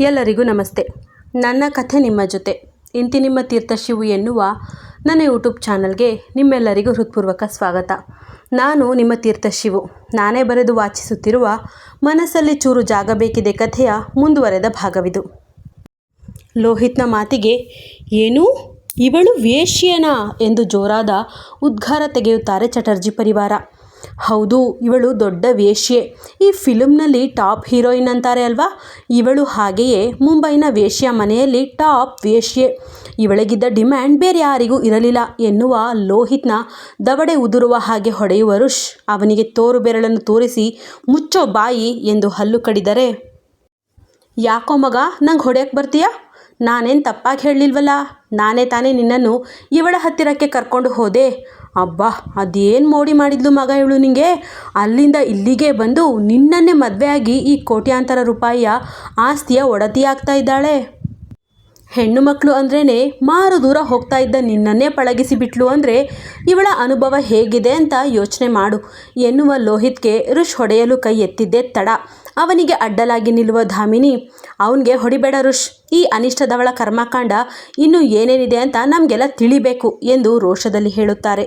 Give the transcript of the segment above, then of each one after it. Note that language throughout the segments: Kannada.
ಎಲ್ಲರಿಗೂ ನಮಸ್ತೆ. ನನ್ನ ಕಥೆ ನಿಮ್ಮ ಜೊತೆ. ಇಂತಿ ನಿಮ್ಮ ತೀರ್ಥ ಶಿವು ಎನ್ನುವ ನನ್ನ ಯೂಟ್ಯೂಬ್ ಚಾನಲ್ಗೆ ನಿಮ್ಮೆಲ್ಲರಿಗೂ ಹೃತ್ಪೂರ್ವಕ ಸ್ವಾಗತ. ನಾನು ನಿಮ್ಮ ತೀರ್ಥ ಶಿವು ನಾನೇ ಬರೆದು ವಾಚಿಸುತ್ತಿರುವ ಮನಸ್ಸಲ್ಲಿ ಚೂರು ಜಾಗ ಬೇಕಿದೆ ಕಥೆಯ ಮುಂದುವರೆದ ಭಾಗವಿದು. ಲೋಹಿತ್ನ ಮಾತಿಗೆ, ಏನು? ಇವಳು ವೇಶ್ಯನಾ? ಎಂದು ಜೋರಾದ ಉದ್ಗಾರ ತೆಗೆಯುತ್ತಾರೆ ಚಟರ್ಜಿ ಪರಿವಾರ. ಹೌದು, ಇವಳು ದೊಡ್ಡ ವೇಶ್ಯೆ. ಈ ಫಿಲಮ್ನಲ್ಲಿ ಟಾಪ್ ಹೀರೋಯಿನ್ ಅಂತಾರೆ ಅಲ್ವಾ? ಇವಳು ಹಾಗೆಯೇ ಮುಂಬೈನ ವೇಶ್ಯ ಮನೆಯಲ್ಲಿ ಟಾಪ್ ವೇಶ್ಯೆ. ಇವಳಿಗಿದ್ದ ಡಿಮ್ಯಾಂಡ್ ಬೇರೆ ಯಾರಿಗೂ ಇರಲಿಲ್ಲ ಎನ್ನುವ ಲೋಹಿತ್ನ ದವಡೆ ಉದುರುವ ಹಾಗೆ ಹೊಡೆಯುವ ರುಷ್ ಅವನಿಗೆ ತೋರು ಬೆರಳನ್ನು ತೋರಿಸಿ, ಮುಚ್ಚೋ ಬಾಯಿ ಎಂದು ಹಲ್ಲು ಕಡಿದರೆ, ಯಾಕೋ ಮಗ, ನಂಗೆ ಹೊಡೆಯಕ್ಕೆ ಬರ್ತೀಯಾ? ನಾನೇನು ತಪ್ಪಾಗಿ ಹೇಳಲಿಲ್ವಲ್ಲ? ನಾನೇ ತಾನೇ ನಿನ್ನನ್ನು ಇವಳ ಹತ್ತಿರಕ್ಕೆ ಕರ್ಕೊಂಡು ಹೋದೆ. ಅಬ್ಬಾ, ಅದೇನು ಮೋಡಿ ಮಾಡಿದ್ಲು ಮಗ ಇವಳು ನಿಂಗೆ? ಅಲ್ಲಿಂದ ಇಲ್ಲಿಗೆ ಬಂದು ನಿನ್ನನ್ನೇ ಮದುವೆಯಾಗಿ ಈ ಕೋಟ್ಯಾಂತರ ರೂಪಾಯಿಯ ಆಸ್ತಿಯ ಒಡತಿಯಾಗ್ತಾ ಇದ್ದಾಳೆ. ಹೆಣ್ಣು ಮಕ್ಕಳು ಅಂದ್ರೇ ಮಾರು ದೂರ ಹೋಗ್ತಾ ಇದ್ದ ನಿನ್ನನ್ನೇ ಪಳಗಿಸಿ ಬಿಟ್ಲು ಅಂದರೆ ಇವಳ ಅನುಭವ ಹೇಗಿದೆ ಅಂತ ಯೋಚನೆ ಮಾಡು. ಎನ್ನುವ ಲೋಹಿತ್ಗೆ ಋಷ್ ಹೊಡೆಯಲು ಕೈ ಎತ್ತಿದ್ದೇ ತಡ. ಅವನಿಗೆ ಅಡ್ಡಲಾಗಿ ನಿಲ್ಲುವ ಧಾಮಿನಿ, ಅವನಿಗೆ ಹೊಡಿಬೇಡ ರುಷ್ ಈ ಅನಿಷ್ಟದವಳ ಕರ್ಮಕಾಂಡ ಇನ್ನೂ ಏನೇನಿದೆ ಅಂತ ನಮಗೆಲ್ಲ ತಿಳಿಬೇಕು ಎಂದು ರೋಷದಲ್ಲಿ ಹೇಳುತ್ತಾರೆ.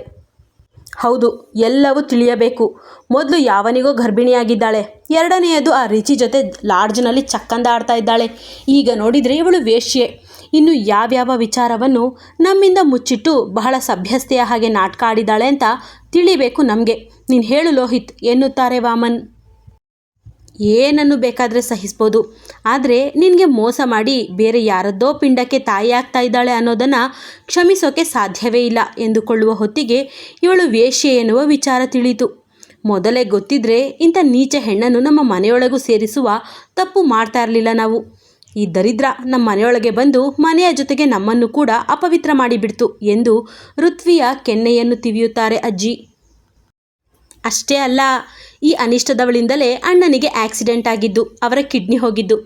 ಹೌದು, ಎಲ್ಲವೂ ತಿಳಿಯಬೇಕು. ಮೊದಲು ಯಾವನಿಗೋ ಗರ್ಭಿಣಿಯಾಗಿದ್ದಾಳೆ. ಎರಡನೆಯದು ಆ ರಿಚಿ ಜೊತೆ ಲಾಡ್ಜ್ನಲ್ಲಿ ಚಕ್ಕಂದ ಆಡ್ತಾ ಇದ್ದಾಳೆ. ಈಗ ನೋಡಿದರೆ ಇವಳು ವೇಶ್ಯೆ. ಇನ್ನು ಯಾವ್ಯಾವ ವಿಚಾರವನ್ನು ನಮ್ಮಿಂದ ಮುಚ್ಚಿಟ್ಟು ಬಹಳ ಸಭ್ಯಸ್ಥೆಯ ಹಾಗೆ ನಾಟಕ ಆಡಿದ್ದಾಳೆ ಅಂತ ತಿಳಿಬೇಕು ನಮಗೆ. ನೀನು ಹೇಳು ಲೋಹಿತ್, ಎನ್ನುತ್ತಾರೆ ವಾಮನ್. ಏನನ್ನು ಬೇಕಾದರೆ ಸಹಿಸ್ಬೋದು. ಆದರೆ ನಿನಗೆ ಮೋಸ ಮಾಡಿ ಬೇರೆ ಯಾರದ್ದೋ ಪಿಂಡಕ್ಕೆ ತಾಯಿ ಆಗ್ತಾ ಇದ್ದಾಳೆ ಅನ್ನೋದನ್ನು ಕ್ಷಮಿಸೋಕೆ ಸಾಧ್ಯವೇ ಇಲ್ಲ ಎಂದುಕೊಳ್ಳುವ ಹೊತ್ತಿಗೆ ಇವಳು ವೇಶ್ಯೆ ಎನ್ನುವ ವಿಚಾರ ತಿಳಿಯಿತು. ಮೊದಲೇ ಗೊತ್ತಿದ್ರೆ ಇಂಥ ನೀಚ ಹೆಣ್ಣನ್ನು ನಮ್ಮ ಮನೆಯೊಳಗೂ ಸೇರಿಸುವ ತಪ್ಪು ಮಾಡ್ತಾ ಇರಲಿಲ್ಲ ನಾವು. ಈ ದರಿದ್ರ ನಮ್ಮ ಮನೆಯೊಳಗೆ ಬಂದು ಮನೆಯ ಜೊತೆಗೆ ನಮ್ಮನ್ನು ಕೂಡ ಅಪವಿತ್ರ ಮಾಡಿಬಿಡ್ತು ಎಂದು ಋತ್ವಿಯ ಕೆನ್ನೆಯನ್ನು ತಿವಿಯುತ್ತಾರೆ ಅಜ್ಜಿ. ಅಷ್ಟೇ ಅಲ್ಲ ಈ ಅನಿಷ್ಟದವಳಿಂದಲೇ ಅಣ್ಣನಿಗೆ ಆಕ್ಸಿಡೆಂಟ್ ಆಗಿದ್ದು, ಅವರ ಕಿಡ್ನಿ ಹೋಗಿದ್ದು.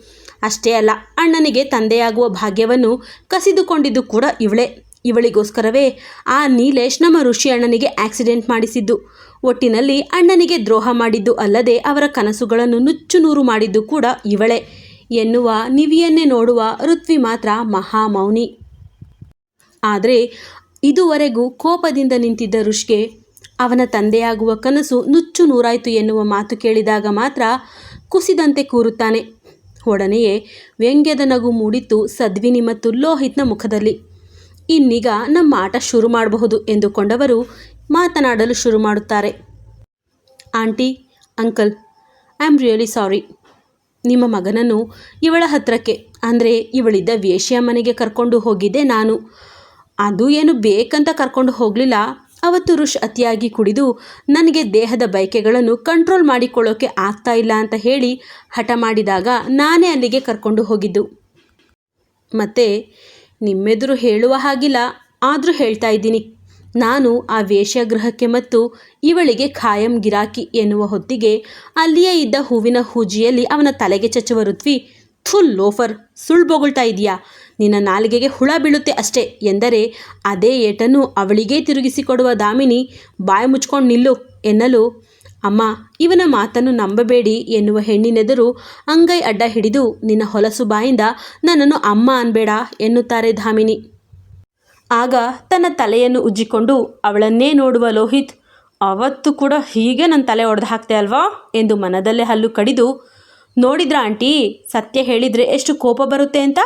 ಅಷ್ಟೇ ಅಲ್ಲ, ಅಣ್ಣನಿಗೆ ತಂದೆಯಾಗುವ ಭಾಗ್ಯವನ್ನು ಕಸಿದುಕೊಂಡಿದ್ದು ಕೂಡ ಇವಳೆ. ಇವಳಿಗೋಸ್ಕರವೇ ಆ ನೀಲೇಶ್ ನಮ್ಮ ಋಷಿ ಅಣ್ಣನಿಗೆ ಆಕ್ಸಿಡೆಂಟ್ ಮಾಡಿಸಿದ್ದು. ಒಟ್ಟಿನಲ್ಲಿ ಅಣ್ಣನಿಗೆ ದ್ರೋಹ ಮಾಡಿದ್ದು ಅಲ್ಲದೆ ಅವರ ಕನಸುಗಳನ್ನು ನುಚ್ಚು ನೂರು ಮಾಡಿದ್ದು ಕೂಡ ಇವಳೆ. ಎನ್ನುವ ನಿವಿಯನ್ನೇ ನೋಡುವ ಋತ್ವಿ ಮಾತ್ರ ಮಹಾಮೌನಿ. ಆದರೆ ಇದುವರೆಗೂ ಕೋಪದಿಂದ ನಿಂತಿದ್ದ ಋಷ್ಗೆ ಅವನ ತಂದೆಯಾಗುವ ಕನಸು ನುಚ್ಚು ನೂರಾಯಿತು ಎನ್ನುವ ಮಾತು ಕೇಳಿದಾಗ ಮಾತ್ರ ಕುಸಿದಂತೆ ಕೂರುತ್ತಾನೆ. ಒಡನೆಯೇ ವ್ಯಂಗ್ಯದ ನಗು ಮೂಡಿತ್ತು ಸದ್ವಿನಿ ಮತ್ತು ಲೋಹಿತ್ನ ಮುಖದಲ್ಲಿ. ಇನ್ನೀಗ ನಮ್ಮ ಆಟ ಶುರು ಮಾಡಬಹುದು ಎಂದುಕೊಂಡವರು ಮಾತನಾಡಲು ಶುರು ಮಾಡುತ್ತಾರೆ. Aunty, uncle, I am really sorry. ನಿಮ್ಮ ಮಗನನ್ನು ಇವಳ ಹತ್ರಕ್ಕೆ, ಅಂದರೆ ಇವಳಿದ್ದ ವೇಶ್ಯ ಮನೆಗೆ ಕರ್ಕೊಂಡು ಹೋಗಿದ್ದೆ ನಾನು. ಅದು ಏನು ಬೇಕಂತ ಕರ್ಕೊಂಡು ಹೋಗಲಿಲ್ಲ. ಅವತ್ತು ರುಷ್ ಅತಿಯಾಗಿ ಕುಡಿದು, ನನಗೆ ದೇಹದ ಬಯಕೆಗಳನ್ನು ಕಂಟ್ರೋಲ್ ಮಾಡಿಕೊಳ್ಳೋಕೆ ಆಗ್ತಾ ಇಲ್ಲ ಅಂತ ಹೇಳಿ ಹಠ ಮಾಡಿದಾಗ ನಾನೇ ಅಲ್ಲಿಗೆ ಕರ್ಕೊಂಡು ಹೋಗಿದ್ದು. ಮತ್ತು, ನಿಮ್ಮೆದುರು ಹೇಳುವ ಹಾಗಿಲ್ಲ, ಆದರೂ ಹೇಳ್ತಾ ಇದ್ದೀನಿ. ನಾನು ಆ ವೇಶ್ಯಾಗೃಹಕ್ಕೆ ಮತ್ತು ಇವಳಿಗೆ ಖಾಯಂ ಗಿರಾಕಿ ಎನ್ನುವ ಹೊತ್ತಿಗೆ ಅಲ್ಲಿಯೇ ಇದ್ದ ಹೂವಿನ ಹೂಜಿಯಲ್ಲಿ ಅವನ ತಲೆಗೆ ಚಚ್ಚುವ ಋತ್ವಿ ಥುಲ್ ಲೋಫರ್, ಸುಳ್ಳು ಬೊಗಳ್ತಾ ಇದೆಯಾ ನಿನ್ನ ನಾಲಿಗೆಗೆ ಹುಳ ಬೀಳುತ್ತೆ ಅಷ್ಟೇ ಎಂದರೆ ಅದೇ ಏಟನ್ನು ಅವಳಿಗೇ ತಿರುಗಿಸಿಕೊಡುವ ದಾಮಿನಿ ಬಾಯಿ ಮುಚ್ಕೊಂಡು ನಿಲ್ಲು ಎನ್ನಲು. ಅಮ್ಮ, ಇವನ ಮಾತನ್ನು ನಂಬಬೇಡಿ ಎನ್ನುವ ಹೆಣ್ಣಿನೆದುರು ಅಂಗೈ ಅಡ್ಡ ಹಿಡಿದು ನಿನ್ನ ಹೊಲಸು ಬಾಯಿಂದ ನನ್ನನ್ನು ಅಮ್ಮ ಅನ್ಬೇಡ ಎನ್ನುತ್ತಾರೆ ಧಾಮಿನಿ ಆಗ ತನ್ನ ತಲೆಯನ್ನು ಉಜ್ಜಿಕೊಂಡು ಅವಳನ್ನೇ ನೋಡುವ ಲೋಹಿತ್, ಅವತ್ತು ಕೂಡ ಹೀಗೆ ನನ್ನ ತಲೆ ಒಡೆದು ಹಾಕ್ತೆ ಅಲ್ವಾ? ಎಂದು ಮನದಲ್ಲೇ ಹಲ್ಲು ಕಡಿದು ನೋಡಿದ್ರ ಆಂಟಿ? ಸತ್ಯ ಹೇಳಿದರೆ ಎಷ್ಟು ಕೋಪ ಬರುತ್ತೆ ಅಂತ?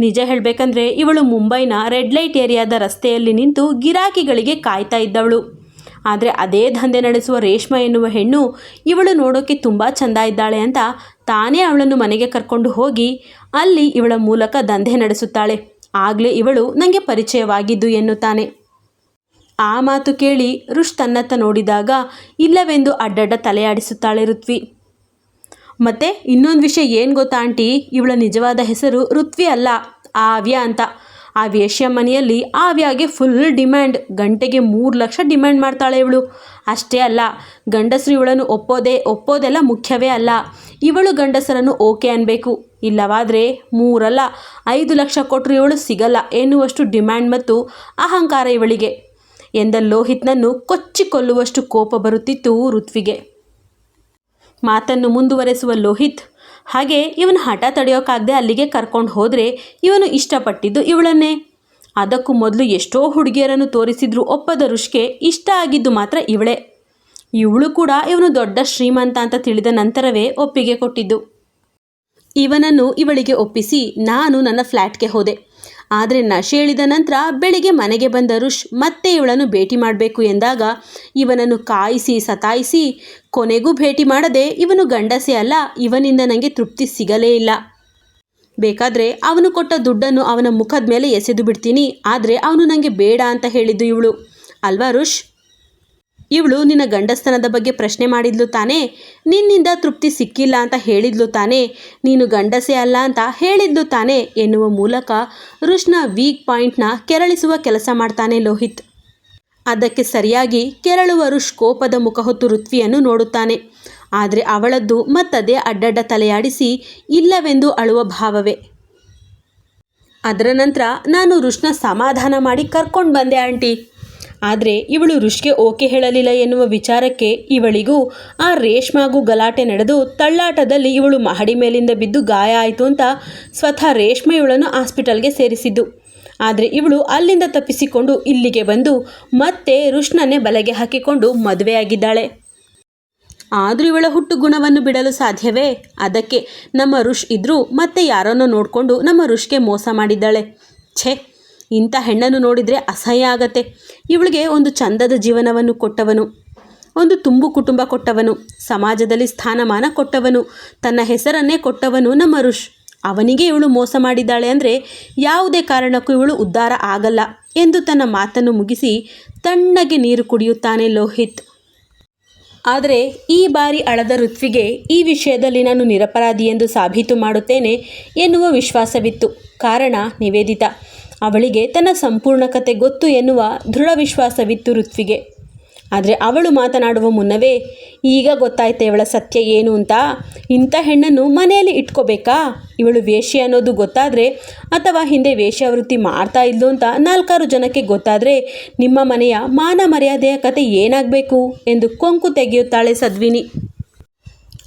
ನಿಜ ಹೇಳಬೇಕಂದ್ರೆ ಇವಳು ಮುಂಬೈನ ರೆಡ್ ಲೈಟ್ ಏರಿಯಾದ ರಸ್ತೆಯಲ್ಲಿ ನಿಂತು ಗಿರಾಕಿಗಳಿಗೆ ಕಾಯ್ತಾ ಇದ್ದವಳು. ಆದರೆ ಅದೇ ದಂಧೆ ನಡೆಸುವ ರೇಷ್ಮಾ ಎನ್ನುವ ಹೆಣ್ಣು ಇವಳು ನೋಡೋಕ್ಕೆ ತುಂಬ ಚೆಂದ ಇದ್ದಾಳೆ ಅಂತ ತಾನೇ ಅವಳನ್ನು ಮನೆಗೆ ಕರ್ಕೊಂಡು ಹೋಗಿ ಅಲ್ಲಿ ಇವಳ ಮೂಲಕ ದಂಧೆ ನಡೆಸುತ್ತಾಳೆ. ಆಗಲೇ ಇವಳು ನನಗೆ ಪರಿಚಯವಾಗಿದ್ದು ಎನ್ನುತ್ತಾನೆ. ಆ ಮಾತು ಕೇಳಿ ರುಷ್ ತನ್ನತ್ತ ನೋಡಿದಾಗ ಇಲ್ಲವೆಂದು ಅಡ್ಡಡ್ಡ ತಲೆಯಾಡಿಸುತ್ತಾಳೆ ಋತ್ವಿ. ಮತ್ತು ಇನ್ನೊಂದು ವಿಷಯ ಏನು ಗೊತ್ತಾ, ಆಂಟಿ? ಇವಳ ನಿಜವಾದ ಹೆಸರು ಋತ್ವಿ ಅಲ್ಲ, ಆವ್ಯ ಅಂತ. ಆ ವೇಶ್ಯ ಮನೆಯಲ್ಲಿ ಆವ್ಯಾಗೆ ಫುಲ್ ಡಿಮ್ಯಾಂಡ್ ಗಂಟೆಗೆ ಮೂರು ಲಕ್ಷ ಡಿಮ್ಯಾಂಡ್ ಮಾಡ್ತಾಳೆ ಇವಳು. ಅಷ್ಟೇ ಅಲ್ಲ, ಗಂಡಸರು ಇವಳನ್ನು ಒಪ್ಪೋದೇ, ಒಪ್ಪೋದೆಲ್ಲ ಮುಖ್ಯವೇ ಅಲ್ಲ. ಇವಳು ಗಂಡಸರನ್ನು ಓಕೆ ಅನ್ನಬೇಕು ಇಲ್ಲವಾದರೆ ಮೂರಲ್ಲ, ಐದು ಲಕ್ಷ ಕೊಟ್ಟರು ಇವಳು ಸಿಗಲ್ಲ ಎನ್ನುವಷ್ಟು ಡಿಮ್ಯಾಂಡ್ ಮತ್ತು ಅಹಂಕಾರ ಇವಳಿಗೆ. ಎಂದ ಲೋಹಿತ್ನನ್ನು ಕೊಚ್ಚಿಕೊಲ್ಲುವಷ್ಟು ಕೋಪ ಬರುತ್ತಿತ್ತು ಋತ್ವಿಗೆ. ಮಾತನ್ನು ಮುಂದುವರೆಸುವ ಲೋಹಿತ್. ಹಾಗೆ ಇವನು ಹಠ ತಡೆಯೋಕ್ಕಾಗದೆ ಅಲ್ಲಿಗೆ ಕರ್ಕೊಂಡು ಹೋದರೆ ಇವನು ಇಷ್ಟಪಟ್ಟಿದ್ದು ಇವಳನ್ನೇ. ಅದಕ್ಕೂ ಮೊದಲು ಎಷ್ಟೋ ಹುಡುಗಿಯರನ್ನು ತೋರಿಸಿದ್ರು ಒಪ್ಪದ ಋಷಿಗೆ ಇಷ್ಟ ಆಗಿದ್ದು ಮಾತ್ರ ಇವಳೇ. ಇವಳು ಕೂಡ ಇವನು ದೊಡ್ಡ ಶ್ರೀಮಂತ ಅಂತ ತಿಳಿದ ನಂತರವೇ ಒಪ್ಪಿಗೆ ಕೊಟ್ಟಿದ್ದು. ಇವನನ್ನು ಇವಳಿಗೆ ಒಪ್ಪಿಸಿ ನಾನು ನನ್ನ ಫ್ಲ್ಯಾಟ್ಗೆ ಹೋದೆ. ಆದರೆ ನಶೆ ಇಳಿದ ನಂತರ ಬೆಳಿಗ್ಗೆ ಮನೆಗೆ ಬಂದ ಋಷ್ ಮತ್ತೆ ಇವಳನ್ನು ಭೇಟಿ ಮಾಡಬೇಕು ಎಂದಾಗ ಇವನನ್ನು ಕಾಯಿಸಿ ಸತಾಯಿಸಿ ಕೊನೆಗೂ ಭೇಟಿ ಮಾಡದೆ ಇವನು ಗಂಡಸೆ ಅಲ್ಲ, ಇವನಿಂದ ನನಗೆ ತೃಪ್ತಿ ಸಿಗಲೇ ಇಲ್ಲ. ಬೇಕಾದರೆ ಅವನು ಕೊಟ್ಟ ದುಡ್ಡನ್ನು ಅವನ ಮುಖದ ಮೇಲೆ ಎಸೆದು ಬಿಡ್ತೀನಿ, ಆದರೆ ಅವನು ನನಗೆ ಬೇಡ ಅಂತ ಹೇಳಿದ್ದು ಇವಳು. ಅಲ್ವಾ ಋಷ್ ಇವಳು ನಿನ್ನ ಗಂಡಸ್ತನದ ಬಗ್ಗೆ ಪ್ರಶ್ನೆ ಮಾಡಿದ್ಲು ತಾನೇ? ನಿನ್ನಿಂದ ತೃಪ್ತಿ ಸಿಕ್ಕಿಲ್ಲ ಅಂತ ಹೇಳಿದ್ಲು ತಾನೇ? ನೀನು ಗಂಡಸೇ ಅಲ್ಲ ಅಂತ ಹೇಳಿದ್ಲು ತಾನೇ ಎನ್ನುವ ಮೂಲಕ ಋಷ್ನ ವೀಕ್ ಪಾಯಿಂಟ್ನ ಕೆರಳಿಸುವ ಕೆಲಸ ಮಾಡ್ತಾನೆ ಲೋಹಿತ್. ಅದಕ್ಕೆ ಸರಿಯಾಗಿ ಕೆರಳುವ ಋಷ್ ಕೋಪದ ಮುಖ ಹೊತ್ತು ಋತ್ವಿಯನ್ನು ನೋಡುತ್ತಾನೆ. ಆದರೆ ಅವಳದ್ದು ಮತ್ತದೇ ಅಡ್ಡಡ್ಡ ತಲೆಯಾಡಿಸಿ ಇಲ್ಲವೆಂದು ಅಳುವ ಭಾವವೇ. ಅದರ ನಂತರ ನಾನು ಋಷ್ನ ಸಮಾಧಾನ ಮಾಡಿ ಕರ್ಕೊಂಡು ಬಂದೆ ಆಂಟಿ. ಆದರೆ ಇವಳು ಋಷಿಗೆ ಓಕೆ ಹೇಳಲಿಲ್ಲ ಎನ್ನುವ ವಿಚಾರಕ್ಕೆ ಇವಳಿಗೂ, ಆ ರೇಷ್ಮಾಗೂ ಗಲಾಟೆ ನಡೆದು ತಳ್ಳಾಟದಲ್ಲಿ ಇವಳು ಮಹಡಿ ಮೇಲಿಂದ ಬಿದ್ದು ಗಾಯ ಆಯಿತು ಅಂತ ಸ್ವತಃ ರೇಷ್ಮೆ ಇವಳನ್ನು ಹಾಸ್ಪಿಟಲ್ಗೆ ಸೇರಿಸಿದ್ದು. ಆದರೆ ಇವಳು ಅಲ್ಲಿಂದ ತಪ್ಪಿಸಿಕೊಂಡು ಇಲ್ಲಿಗೆ ಬಂದು ಮತ್ತೆ ಋಷ್ಣನೇ ಬಲೆಗೆ ಹಾಕಿಕೊಂಡು ಮದುವೆಯಾಗಿದ್ದಾಳೆ. ಆದರೂ ಇವಳ ಹುಟ್ಟು ಗುಣವನ್ನು ಬಿಡಲು ಸಾಧ್ಯವೇ? ಅದಕ್ಕೆ ನಮ್ಮ ಋಷ್ ಇದ್ದರೂ ಮತ್ತೆ ಯಾರನ್ನೋ ನೋಡಿಕೊಂಡು ನಮ್ಮ ಋಷ್ಗೆ ಮೋಸ ಮಾಡಿದ್ದಾಳೆ. ಛೇ! ಇಂಥ ಹೆಣ್ಣನ್ನು ನೋಡಿದರೆ ಅಸಹ್ಯ ಆಗತ್ತೆ. ಇವಳಿಗೆ ಒಂದು ಚಂದದ ಜೀವನವನ್ನು ಕೊಟ್ಟವನು. ಒಂದು ತುಂಬು ಕುಟುಂಬ ಕೊಟ್ಟವನು. ಸಮಾಜದಲ್ಲಿ ಸ್ಥಾನಮಾನ ಕೊಟ್ಟವನು. ತನ್ನ ಹೆಸರನ್ನೇ ಕೊಟ್ಟವನು ನಮ್ಮ ಋಷ್. ಅವನಿಗೆ ಇವಳು ಮೋಸ ಮಾಡಿದ್ದಾಳೆ ಅಂದರೆ ಯಾವುದೇ ಕಾರಣಕ್ಕೂ ಇವಳು ಉದ್ಧಾರ ಆಗಲ್ಲ ಎಂದು ತನ್ನ ಮಾತನ್ನು ಮುಗಿಸಿ ತಣ್ಣಗೆ ನೀರು ಕುಡಿಯುತ್ತಾನೆ ಲೋಹಿತ್. ಆದರೆ ಈ ಬಾರಿ ಅಳದ ಋತ್ವಿಗೆ ಈ ವಿಷಯದಲ್ಲಿ ನಾನು ನಿರಪರಾಧಿ ಎಂದು ಸಾಬೀತು ಮಾಡುತ್ತೇನೆ ಎನ್ನುವ ವಿಶ್ವಾಸವಿತ್ತು. ಕಾರಣ ನಿವೇದಿತ. ಅವಳಿಗೆ ತನ್ನ ಸಂಪೂರ್ಣ ಕತೆ ಗೊತ್ತು ಎನ್ನುವ ದೃಢ ವಿಶ್ವಾಸವಿತ್ತು ಋತ್ವಿಗೆ. ಆದರೆ ಅವಳು ಮಾತನಾಡುವ ಮುನ್ನವೇ, ಈಗ ಗೊತ್ತಾಯ್ತು ಇವಳ ಸತ್ಯ ಏನು ಅಂತ? ಇಂಥ ಹೆಣ್ಣನ್ನು ಮನೆಯಲ್ಲಿ ಇಟ್ಕೋಬೇಕಾ? ಇವಳು ವೇಷಿ ಅನ್ನೋದು ಗೊತ್ತಾದರೆ ಅಥವಾ ಹಿಂದೆ ವೇಷವೃತ್ತಿ ಮಾಡ್ತಾ ಇದ್ಲು ಅಂತ ನಾಲ್ಕಾರು ಜನಕ್ಕೆ ಗೊತ್ತಾದರೆ ನಿಮ್ಮ ಮನೆಯ ಮಾನ ಮರ್ಯಾದೆಯ ಕತೆ ಏನಾಗಬೇಕು ಎಂದು ಕೊಂಕು ತೆಗೆಯುತ್ತಾಳೆ ಸದ್ವಿನಿ.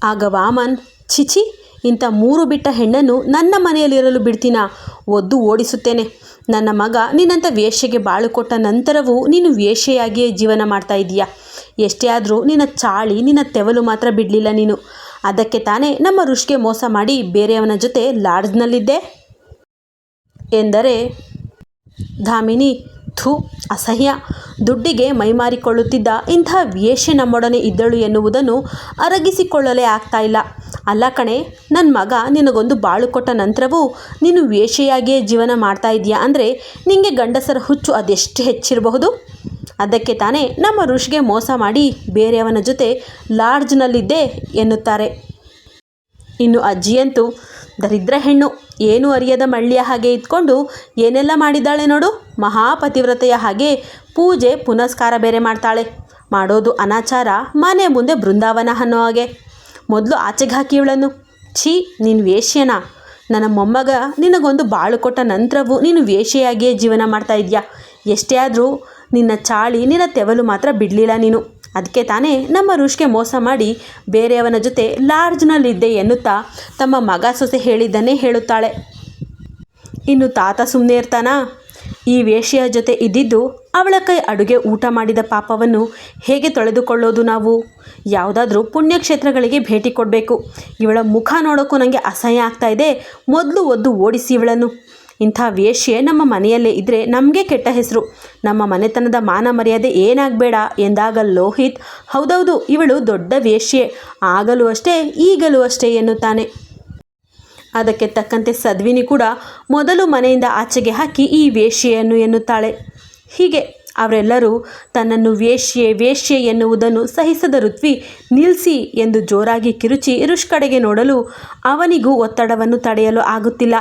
ಆಗ ವಾಮನ್ ಚಿಚಿ ಇಂಥ ಮೂರು ಬಿಟ್ಟ ಹೆಣ್ಣನ್ನು ನನ್ನ ಮನೆಯಲ್ಲಿರಲು ಬಿಡ್ತೀನಾ? ಒದ್ದು ಓಡಿಸುತ್ತೇನೆ. ನನ್ನ ಮಗ, ನಿನ್ನಂಥ ವೇಶ್ಯೆಗೆ ಬಾಳು ಕೊಟ್ಟ ನಂತರವೂ ನೀನು ವೇಶ್ಯೆಯಾಗಿಯೇ ಜೀವನ ಮಾಡ್ತಾ ಇದೀಯಾ ಎಷ್ಟೇ ಆದರೂ ನಿನ್ನ ಚಾಳಿ, ನಿನ್ನ ತೆವಲು ಮಾತ್ರ ಬಿಡಲಿಲ್ಲ ನೀನು. ಅದಕ್ಕೆ ತಾನೇ ನಮ್ಮ ಋಷಿಗೆ ಮೋಸ ಮಾಡಿ ಬೇರೆಯವನ ಜೊತೆ ಲಾಡ್ಜ್ನಲ್ಲಿದ್ದೆ? ಎಂದರೆ, ಧಾಮಿನಿ, ಥೂ, ಅಸಹ್ಯ. ದುಡ್ಡಿಗೆ ಮೈಮಾರಿಕೊಳ್ಳುತ್ತಿದ್ದ ಇಂಥ ವೇಷೆ ನಮ್ಮೊಡನೆ ಇದ್ದಳು ಎನ್ನುವುದನ್ನು ಅರಗಿಸಿಕೊಳ್ಳಲೇ ಆಗ್ತಾ ಇಲ್ಲ. ಅಲ್ಲ ಕಣೆ ನನ್ನ ಮಗ ನಿನಗೊಂದು ಬಾಳು ಕೊಟ್ಟ ನಂತರವೂ ನೀನು ವೇಷೆಯಾಗಿಯೇ ಜೀವನ ಮಾಡ್ತಾ ಇದೆಯಾ ಅಂದರೆ ನಿನಗೆ ಗಂಡಸರ ಹುಚ್ಚು ಅದೆಷ್ಟು ಹೆಚ್ಚಿರಬಹುದು? ಅದಕ್ಕೆ ತಾನೇ ನಮ್ಮ ಋಷಿಗೆ ಮೋಸ ಮಾಡಿ ಬೇರೆಯವನ ಜೊತೆ ಲಾಡ್ಜ್ನಲ್ಲಿದ್ದೆ ಎನ್ನುತ್ತಾರೆ. ಇನ್ನು ಅಜ್ಜಿಯಂತೂ ದರಿದ್ರ ಹೆಣ್ಣು, ಏನು ಅರಿಯದ ಮಳ್ಳಿಯ ಹಾಗೆ ಇದ್ಕೊಂಡು ಏನೆಲ್ಲ ಮಾಡಿದ್ದಾಳೆ ನೋಡು? ಮಹಾಪತಿವ್ರತೆಯ ಹಾಗೆ ಪೂಜೆ, ಪುನಸ್ಕಾರ ಬೇರೆ ಮಾಡ್ತಾಳೆ. ಮಾಡೋದು ಅನಾಚಾರ, ಮನೆ ಮುಂದೆ ಬೃಂದಾವನ ಅನ್ನೋ ಹಾಗೆ. ಮೊದಲು ಆಚೆಗೆ ಹಾಕಿ ಛೀ, ನೀನು ವೇಶ್ಯನಾ ನನ್ನ ಮೊಮ್ಮಗ ನಿನಗೊಂದು ಬಾಳು ಕೊಟ್ಟ ನಂತರವೂ ನೀನು ವೇಶ್ಯೆಯಾಗಿಯೇ ಜೀವನ ಮಾಡ್ತಾ ಇದೆಯಾ? ಎಷ್ಟೇ ಆದರೂ ನಿನ್ನ ಚಾಳಿ ನಿನ್ನ ತೆವಲು ಮಾತ್ರ ಬಿಡಲಿಲ್ಲ ನೀನು. ಅದಕ್ಕೆ ತಾನೇ ನಮ್ಮ ಋಷಿಗೆ ಮೋಸ ಮಾಡಿ ಬೇರೆಯವನ ಜೊತೆ ಲಾರ್ಜ್ನಲ್ಲಿದ್ದೆ ಎನ್ನುತ್ತಾ ತಮ್ಮ ಮಗ ಸೊಸೆ ಹೇಳಿದ್ದನ್ನೇ ಹೇಳುತ್ತಾಳೆ. ಇನ್ನು ತಾತ ಸುಮ್ಮನೆ ಇರ್ತಾನಾ? ಈ ವೇಶ್ಯೆಯ ಜೊತೆ ಇದ್ದಿದ್ದು ಅವಳ ಕೈ ಅಡುಗೆ ಊಟ ಮಾಡಿದ ಪಾಪವನ್ನು ಹೇಗೆ ತೊಳೆದುಕೊಳ್ಳೋದು ನಾವು? ಯಾವುದಾದ್ರೂ ಪುಣ್ಯಕ್ಷೇತ್ರಗಳಿಗೆ ಭೇಟಿ ಕೊಡಬೇಕು. ಇವಳ ಮುಖ ನೋಡೋಕ್ಕೂ ನನಗೆ ಅಸಹ್ಯ ಆಗ್ತಾ ಇದೆ. ಮೊದಲು ಒದ್ದು ಓಡಿಸಿ ಇವಳನ್ನು. ಇಂಥ ವೇಶ್ಯೆ ನಮ್ಮ ಮನೆಯಲ್ಲೇ ಇದ್ದರೆ ನಮಗೆ ಕೆಟ್ಟ ಹೆಸರು. ನಮ್ಮ ಮನೆತನದ ಮಾನ ಮರ್ಯಾದೆ ಏನಾಗಬೇಡ ಎಂದಾಗ ಲೋಹಿತ್, ಹೌದೌದು, ಇವಳು ದೊಡ್ಡ ವೇಶ್ಯೆ. ಆಗಲೂ ಅಷ್ಟೇ, ಈಗಲೂ ಅಷ್ಟೇ ಎನ್ನುತ್ತಾನೆ. ಅದಕ್ಕೆ ತಕ್ಕಂತೆ ಸದ್ವಿನಿ ಕೂಡ ಮೊದಲು ಮನೆಯಿಂದ ಆಚೆಗೆ ಹಾಕಿ ಈ ವೇಶ್ಯೆಯನ್ನು ಎನ್ನುತ್ತಾಳೆ. ಹೀಗೆ ಅವರೆಲ್ಲರೂ ತನ್ನನ್ನು ವೇಶ್ಯೆ ವೇಶ್ಯೆ ಎನ್ನುವುದನ್ನು ಸಹಿಸದ ಋತ್ವಿ ನಿಲ್ಲಿಸಿ ಎಂದು ಜೋರಾಗಿ ಕಿರುಚಿ ಋಷ್ ಕಡೆಗೆ ನೋಡಲು ಅವನಿಗೂ ಒತ್ತಡವನ್ನು ತಡೆಯಲು ಆಗುತ್ತಿಲ್ಲ.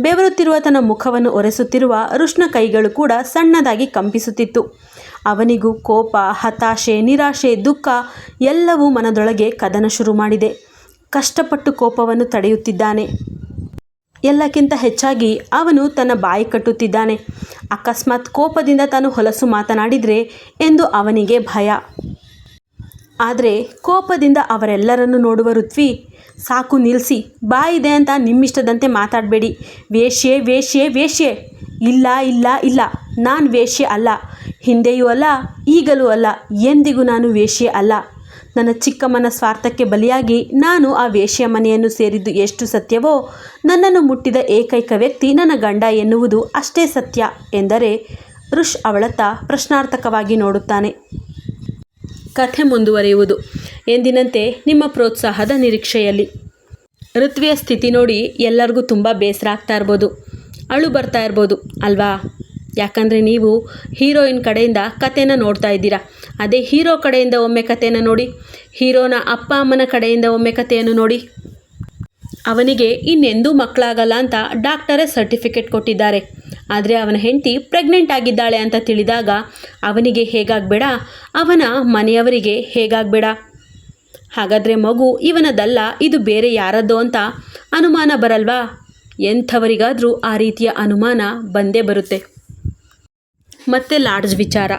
ಬೆವರುತ್ತಿರುವ ತನ್ನ ಮುಖವನ್ನು ಒರೆಸುತ್ತಿರುವ ಅರುಷ್ಣ ಕೈಗಳು ಕೂಡ ಸಣ್ಣದಾಗಿ ಕಂಪಿಸುತ್ತಿತ್ತು. ಅವನಿಗೂ ಕೋಪ, ಹತಾಶೆ, ನಿರಾಶೆ, ದುಃಖ ಎಲ್ಲವೂ ಮನದೊಳಗೆ ಕದನ ಶುರು ಮಾಡಿದೆ. ಕಷ್ಟಪಟ್ಟು ಕೋಪವನ್ನು ತಡೆಯುತ್ತಿದ್ದಾನೆ. ಎಲ್ಲಕ್ಕಿಂತ ಹೆಚ್ಚಾಗಿ ಅವನು ತನ್ನ ಬಾಯಿ ಕಟ್ಟುತ್ತಿದ್ದಾನೆ. ಅಕಸ್ಮಾತ್ ಕೋಪದಿಂದ ತಾನು ಹೊಲಸು ಮಾತನಾಡಿದರೆ ಎಂದು ಅವನಿಗೆ ಭಯ. ಆದರೆ ಕೋಪದಿಂದ ಅವರೆಲ್ಲರನ್ನು ನೋಡುವ ಋತ್ವಿ, ಸಾಕು ನಿಲ್ಲಿಸಿ ಬಾಯಿದೆ ಅಂತ ನಿಮ್ಮಿಷ್ಟದಂತೆ ಮಾತಾಡಬೇಡಿ. ವೇಷ್ಯೆ ವೇಷ್ಯೆ ವೇಷ್ಯೆ ಇಲ್ಲ ಇಲ್ಲ ಇಲ್ಲ. ನಾನು ವೇಶ್ಯೆ ಅಲ್ಲ. ಹಿಂದೆಯೂ ಅಲ್ಲ, ಈಗಲೂ ಅಲ್ಲ. ಎಂದಿಗೂ ನಾನು ವೇಶ್ಯೆ ಅಲ್ಲ. ನನ್ನ ಚಿಕ್ಕಮ್ಮನ ಸ್ವಾರ್ಥಕ್ಕೆ ಬಲಿಯಾಗಿ ನಾನು ಆ ವೇಶ್ಯ ಮನೆಯನ್ನು ಸೇರಿದ್ದು ಎಷ್ಟು ಸತ್ಯವೋ, ನನ್ನನ್ನು ಮುಟ್ಟಿದ ಏಕೈಕ ವ್ಯಕ್ತಿ ನನ್ನ ಗಂಡ ಎನ್ನುವುದು ಅಷ್ಟೇ ಸತ್ಯ ಎಂದರೆ ಋಷ್ ಅವಳತ್ತ ಪ್ರಶ್ನಾರ್ಥಕವಾಗಿ ನೋಡುತ್ತಾನೆ. ಕಥೆ ಮುಂದುವರಿಯುವುದು. ಎಂದಿನಂತೆ ನಿಮ್ಮ ಪ್ರೋತ್ಸಾಹದ ನಿರೀಕ್ಷೆಯಲ್ಲಿ. ಋತ್ವಿಯ ಸ್ಥಿತಿ ನೋಡಿ ಎಲ್ಲರಿಗೂ ತುಂಬ ಬೇಸರ ಆಗ್ತಾ ಇರ್ಬೋದು. ಅಳು ಬರ್ತಾ ಇರ್ಬೋದು, ಅಲ್ವಾ? ಯಾಕಂದರೆ ನೀವು ಹೀರೋಯಿನ್ ಕಡೆಯಿಂದ ಕಥೆನ ನೋಡ್ತಾ ಇದ್ದೀರಾ. ಅದೇ ಹೀರೋ ಕಡೆಯಿಂದ ಒಮ್ಮೆ ಕಥೆನ ನೋಡಿ, ಹೀರೋನ ಅಪ್ಪ ಅಮ್ಮನ ಕಡೆಯಿಂದ ಒಮ್ಮೆ ಕಥೆಯನ್ನು ನೋಡಿ. ಅವನಿಗೆ ಇನ್ನೆಂದೂ ಮಕ್ಕಳಾಗಲ್ಲ ಅಂತ ಡಾಕ್ಟರೇ ಸರ್ಟಿಫಿಕೇಟ್ ಕೊಟ್ಟಿದ್ದಾರೆ. ಆದರೆ ಅವನ ಹೆಂಡತಿ ಪ್ರೆಗ್ನೆಂಟ್ ಆಗಿದ್ದಾಳೆ ಅಂತ ತಿಳಿದಾಗ ಅವನಿಗೆ ಹೇಗಾಗಬೇಡ? ಅವನ ಮನೆಯವರಿಗೆ ಹೇಗಾಗಬೇಡ? ಹಾಗಾದರೆ ಮಗು ಇವನದಲ್ಲ, ಇದು ಬೇರೆ ಯಾರದ್ದು ಅಂತ ಅನುಮಾನ ಬರಲ್ವಾ? ಎಂಥವರಿಗಾದರೂ ಆ ರೀತಿಯ ಅನುಮಾನ ಬಂದೇ ಬರುತ್ತೆ. ಮತ್ತೆ ಲಾಡ್ಜ್ ವಿಚಾರ.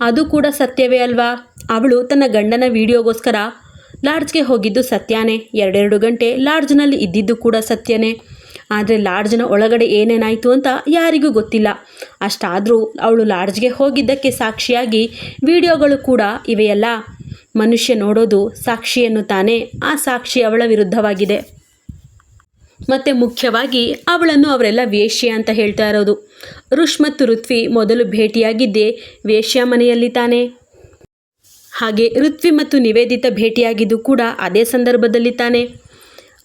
ಅದು ಕೂಡ ಸತ್ಯವೇ ಅಲ್ವಾ? ಅವಳು ತನ್ನ ಗಂಡನ ವಿಡಿಯೋಗೋಸ್ಕರ ಲಾಡ್ಜ್ಗೆ ಹೋಗಿದ್ದು ಸತ್ಯನೇ. ಎರಡೆರಡು ಗಂಟೆ ಲಾಡ್ಜ್ನಲ್ಲಿ ಇದ್ದಿದ್ದು ಕೂಡ ಸತ್ಯನೇ. ಆದರೆ ಲಾಡ್ಜ್ನ ಒಳಗಡೆ ಏನೇನಾಯಿತು ಅಂತ ಯಾರಿಗೂ ಗೊತ್ತಿಲ್ಲ. ಅಷ್ಟಾದರೂ ಅವಳು ಲಾಡ್ಜ್ಗೆ ಹೋಗಿದ್ದಕ್ಕೆ ಸಾಕ್ಷಿಯಾಗಿ ವಿಡಿಯೋಗಳು ಕೂಡ ಇವೆಯಲ್ಲ? ಮನುಷ್ಯ ನೋಡೋದು ಸಾಕ್ಷಿಯನ್ನು ತಾನೇ ಆ ಸಾಕ್ಷಿ ಅವಳ ವಿರುದ್ಧವಾಗಿದೆ. ಮತ್ತು ಮುಖ್ಯವಾಗಿ ಅವಳನ್ನು ಅವರೆಲ್ಲ ವೇಶ್ಯ ಅಂತ ಹೇಳ್ತಾ ಇರೋದು. ಋಷ್ ಮತ್ತು ಋತ್ವಿ ಮೊದಲು ಭೇಟಿಯಾಗಿದ್ದೇ ವೇಶ್ಯ ಮನೆಯಲ್ಲಿ ತಾನೆ. ಹಾಗೆ ಋತ್ವಿ ಮತ್ತು ನಿವೇದಿತ ಭೇಟಿಯಾಗಿದ್ದು ಕೂಡ ಅದೇ ಸಂದರ್ಭದಲ್ಲಿ ತಾನೆ.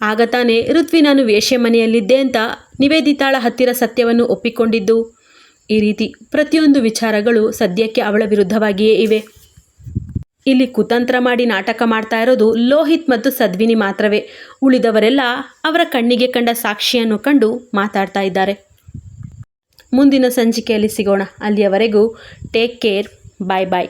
ಆಗ ತಾನೇ ಋತ್ವಿ ನಾನು ವೇಶ್ಯ ಮನೆಯಲ್ಲಿದ್ದೆ ಅಂತ ನಿವೇದಿತಾಳ ಹತ್ತಿರ ಸತ್ಯವನ್ನು ಒಪ್ಪಿಕೊಂಡಿದ್ದು. ಈ ರೀತಿ ಪ್ರತಿಯೊಂದು ವಿಚಾರಗಳು ಸದ್ಯಕ್ಕೆ ಅವಳ ವಿರುದ್ಧವಾಗಿಯೇ ಇವೆ. ಇಲ್ಲಿ ಕುತಂತ್ರ ಮಾಡಿ ನಾಟಕ ಮಾಡ್ತಾ ಇರೋದು ಲೋಹಿತ್ ಮತ್ತು ಸದ್ವಿನಿ ಮಾತ್ರವೇ. ಉಳಿದವರೆಲ್ಲ ಅವರ ಕಣ್ಣಿಗೆ ಕಂಡ ಸಾಕ್ಷಿಯನ್ನು ಕಂಡು ಮಾತಾಡ್ತಾ ಇದ್ದಾರೆ. ಮುಂದಿನ ಸಂಚಿಕೆಯಲ್ಲಿ ಸಿಗೋಣ. ಅಲ್ಲಿಯವರೆಗೂ ಟೇಕ್ ಕೇರ್ ಬಾಯ್ ಬಾಯ್